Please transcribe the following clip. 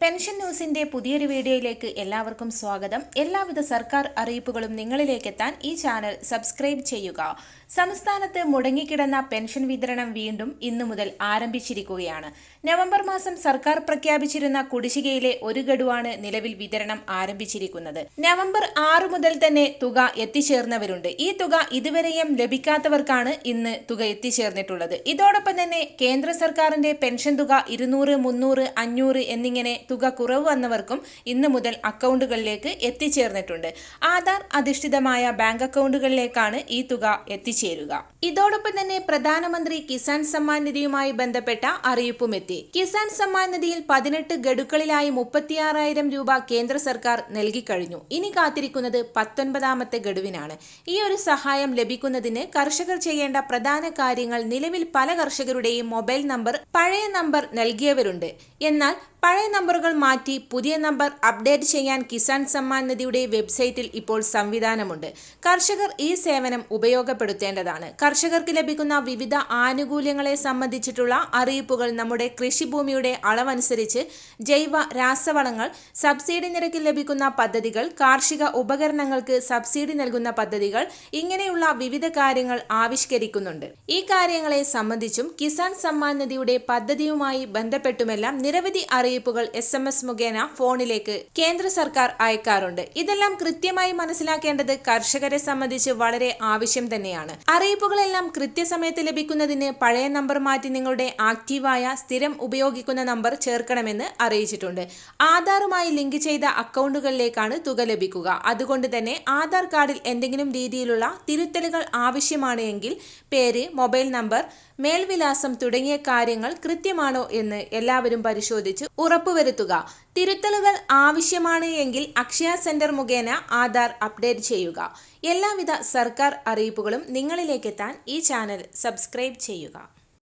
Pension ന്യൂസിന്റെ പുതിയൊരു വീഡിയോയിലേക്ക് എല്ലാവർക്കും സ്വാഗതം. എല്ലാവിധ സർക്കാർ അറിയിപ്പുകളും നിങ്ങളിലേക്ക് എത്താൻ ഈ ചാനൽ സബ്സ്ക്രൈബ് ചെയ്യുക. സംസ്ഥാനത്ത് മുടങ്ങിക്കിടന്ന പെൻഷൻ വിതരണം വീണ്ടും ഇന്നു മുതൽ ആരംഭിച്ചിരിക്കുകയാണ്. നവംബർ മാസം സർക്കാർ പ്രഖ്യാപിച്ചിരുന്ന കുടിശ്ശികയിലെ ഒരു ഗഡുവാണ് നിലവിൽ വിതരണം ആരംഭിച്ചിരിക്കുന്നത്. നവംബർ ആറ് മുതൽ തന്നെ തുക എത്തിച്ചേർന്നവരുണ്ട്. ഈ തുക ഇതുവരെയും ലഭിക്കാത്തവർക്കാണ് ഇന്ന് തുക എത്തിച്ചേർന്നിട്ടുള്ളത്. ഇതോടൊപ്പം തന്നെ കേന്ദ്ര സർക്കാരിന്റെ പെൻഷൻ തുക ഇരുന്നൂറ് മുന്നൂറ് അഞ്ഞൂറ് എന്നിങ്ങനെ തുക കുറവ് വന്നവർക്കും ഇന്ന് മുതൽ അക്കൗണ്ടുകളിലേക്ക് എത്തിച്ചേർന്നിട്ടുണ്ട്. ആധാർ അധിഷ്ഠിതമായ ബാങ്ക് അക്കൗണ്ടുകളിലേക്കാണ് ഈ തുക എത്തിച്ചേരുക. ഇതോടൊപ്പം തന്നെ പ്രധാനമന്ത്രി കിസാൻ സമ്മാൻ നിധിയുമായി ബന്ധപ്പെട്ട അറിയിപ്പും എത്തി. കിസാൻ സമ്മാൻ നിധിയിൽ പതിനെട്ട് ഗഡുക്കളിലായി മുപ്പത്തിയാറായിരം രൂപ കേന്ദ്ര സർക്കാർ നൽകിക്കഴിഞ്ഞു. ഇനി കാത്തിരിക്കുന്നത് പത്തൊൻപതാമത്തെ ഗഡുവിനാണ്. ഈ ഒരു സഹായം ലഭിക്കുന്നതിന് കർഷകർ ചെയ്യേണ്ട പ്രധാന കാര്യങ്ങൾ നിലവിൽ പല കർഷകരുടെയും മൊബൈൽ നമ്പർ പഴയ നമ്പർ നൽകിയവരുണ്ട്. എന്നാൽ പഴയ നമ്പറുകൾ മാറ്റി പുതിയ നമ്പർ അപ്ഡേറ്റ് ചെയ്യാൻ കിസാൻ സമ്മാൻ നിധിയുടെ വെബ്സൈറ്റിൽ ഇപ്പോൾ സംവിധാനമുണ്ട്. കർഷകർ ഈ സേവനം ഉപയോഗപ്പെടുത്തേണ്ടതാണ്. കർഷകർക്ക് ലഭിക്കുന്ന വിവിധ ആനുകൂല്യങ്ങളെ സംബന്ധിച്ചിട്ടുള്ള അറിയിപ്പുകൾ നമ്മുടെ കൃഷിഭൂമിയുടെ അളവനുസരിച്ച് ജൈവ രാസവളങ്ങൾ സബ്സിഡി നിരക്കിൽ ലഭിക്കുന്ന പദ്ധതികൾ കാർഷിക ഉപകരണങ്ങൾക്ക് സബ്സിഡി നൽകുന്ന പദ്ധതികൾ ഇങ്ങനെയുള്ള വിവിധ കാര്യങ്ങൾ ആവിഷ്കരിക്കുന്നുണ്ട്. ഈ കാര്യങ്ങളെ സംബന്ധിച്ചും കിസാൻ സമ്മാൻ നിധിയുടെ പദ്ധതിയുമായി ബന്ധപ്പെട്ടുമെല്ലാം നിരവധി അറിയിപ്പുകൾ എസ് എം എസ് മുഖേന ഫോണിലേക്ക് കേന്ദ്ര സർക്കാർ അയക്കാറുണ്ട്. ഇതെല്ലാം കൃത്യമായി മനസ്സിലാക്കേണ്ടത് കർഷകരെ സംബന്ധിച്ച് വളരെ ആവശ്യം തന്നെയാണ്. അറിയിപ്പുകളെല്ലാം കൃത്യസമയത്ത് ലഭിക്കുന്നതിന് പഴയ നമ്പർ മാറ്റി നിങ്ങളുടെ ആക്റ്റീവായ സ്ഥിരം ഉപയോഗിക്കുന്ന നമ്പർ ചേർക്കണമെന്ന് അറിയിച്ചിട്ടുണ്ട്. ആധാറുമായി ലിങ്ക് ചെയ്ത അക്കൗണ്ടുകളിലേക്കാണ് തുക ലഭിക്കുക. അതുകൊണ്ട് തന്നെ ആധാർ കാർഡിൽ എന്തെങ്കിലും രീതിയിലുള്ള തിരുത്തലുകൾ ആവശ്യമാണ് എങ്കിൽ പേര് മൊബൈൽ നമ്പർ മേൽവിലാസം തുടങ്ങിയ കാര്യങ്ങൾ കൃത്യമാണോ എന്ന് എല്ലാവരും പരിശോധിച്ച് ഉറപ്പുവരുത്തുക. തിരുത്തലുകൾ ആവശ്യമാണ് എങ്കിൽ അക്ഷയ സെന്റർ മുഖേന ആധാർ അപ്ഡേറ്റ് ചെയ്യുക. എല്ലാവിധ സർക്കാർ അറിയിപ്പുകളും നിങ്ങളിലേക്കെത്താൻ ഈ ചാനൽ സബ്സ്ക്രൈബ് ചെയ്യുക.